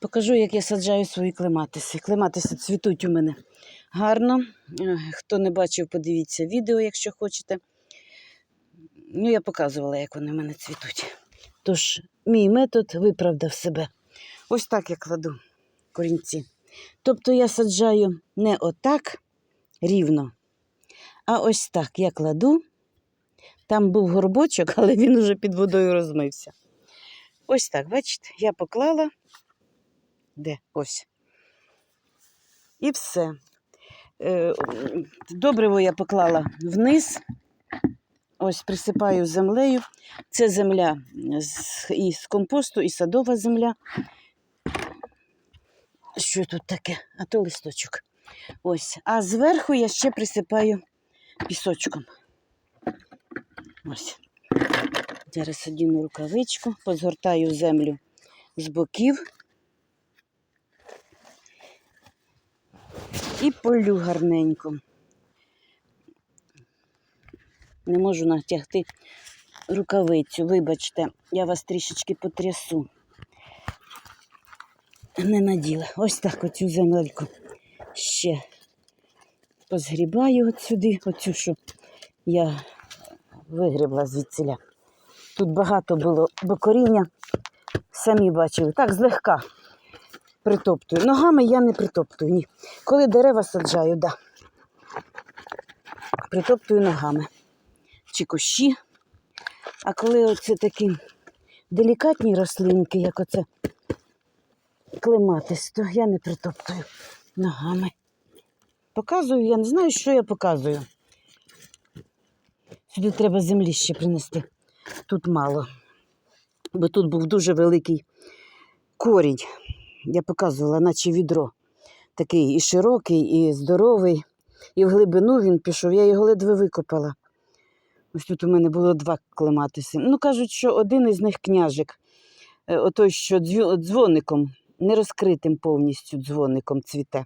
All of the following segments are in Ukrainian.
Покажу, як я саджаю свої клематиси. Клематиси цвітуть у мене гарно. Е, Хто не бачив, подивіться відео, якщо хочете. Ну, я показувала, як вони в мене цвітуть. Тож, мій метод виправдав себе. Ось так я кладу корінці. Тобто я саджаю не отак рівно, а ось так я кладу. Там був горбочок, але він уже під водою розмився. Ось так, бачите, я поклала. Де? Ось. І все. Е, Добриво я поклала вниз. Ось присипаю землею. Це земля з, і з компосту, і садова земля. Що тут таке? А то листочок. Ось. А зверху я ще присипаю пісочком. Ось. Зараз одіну рукавичку, позгортаю землю з боків і полю гарненько. Не можу натягти рукавицю, вибачте, я вас трішечки потрясу. Не наділа. Ось так оцю земельку ще позгрібаю от сюди, оцю, що я вигрібла звідсіля. Тут багато було бо коріння, самі бачили. Так, злегка притоптую. Ногами я не притоптую, ні. Коли дерева саджаю, да. Притоптую ногами. Чи кущі. А коли оце такі делікатні рослинки, як оце клематис, то я не притоптую ногами. Показую, я не знаю, що я показую. Сюди треба землі ще принести. Тут мало. Бо тут був дуже великий корінь. Я показувала, наче відро. Такий і широкий, і здоровий. І в глибину він пішов. Я його ледве викопала. Ось тут у мене було два клематиси. Ну, кажуть, що один із них княжик. Е, Отой, що дзвоником, не розкритим повністю дзвоником цвіте.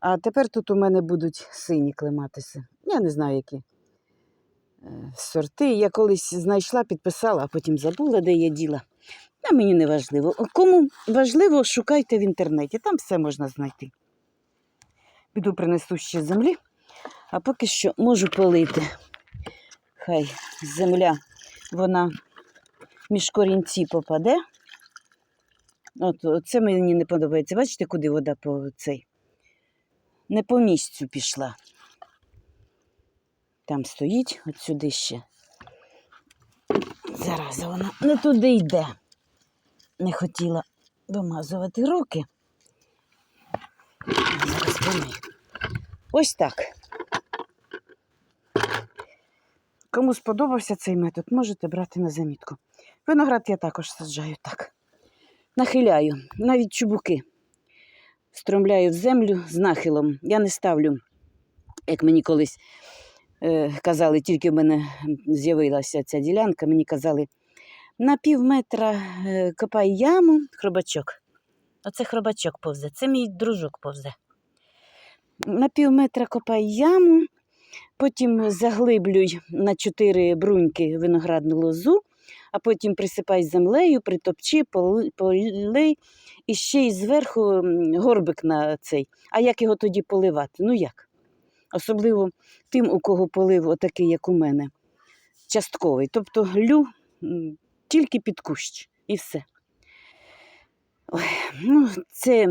А тепер тут у мене будуть сині клематиси. Я не знаю, які е, сорти. Я колись знайшла, підписала, а потім забула, де я діла. А мені не важливо. Кому важливо, шукайте в інтернеті, там все можна знайти. Піду принесу ще землі, а поки що можу полити. Хай земля, вона між корінці попаде. От, це мені не подобається. Бачите, куди вода по цей? Не по місцю пішла. Там стоїть, от сюди ще. Зараз вона не туди йде. Не хотіла вимазувати руки. Ось так. Кому сподобався цей метод, можете брати на замітку. Виноград я також саджаю так. Нахиляю, навіть чубуки. Стромляю в землю з нахилом. Я не ставлю, як мені колись е, казали, тільки в мене з'явилася ця ділянка, мені казали, на пів метра е, копай яму, хробачок. Оце хробачок повзе, це мій дружок повзе. На пів метра копай яму, потім заглиблюй на чотири бруньки виноградну лозу, а потім присипай землею, притопчи, поли- полий і ще й зверху горбик на цей. А як його тоді поливати? Ну як? Особливо тим, у кого полив отакий, як у мене, частковий. Тобто лю м, тільки під кущ і все. Ой, ну, це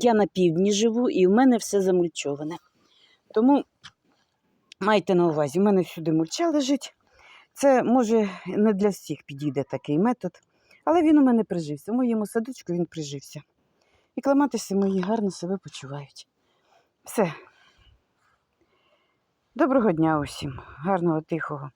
я на півдні живу і в мене все замульчоване. Тому майте на увазі, у мене всюди мульча лежить. Це може не для всіх підійде такий метод, але він у мене прижився. В моєму садочку він прижився. І кламатиси мої гарно себе почувають. Все. Доброго дня усім, гарного, тихого.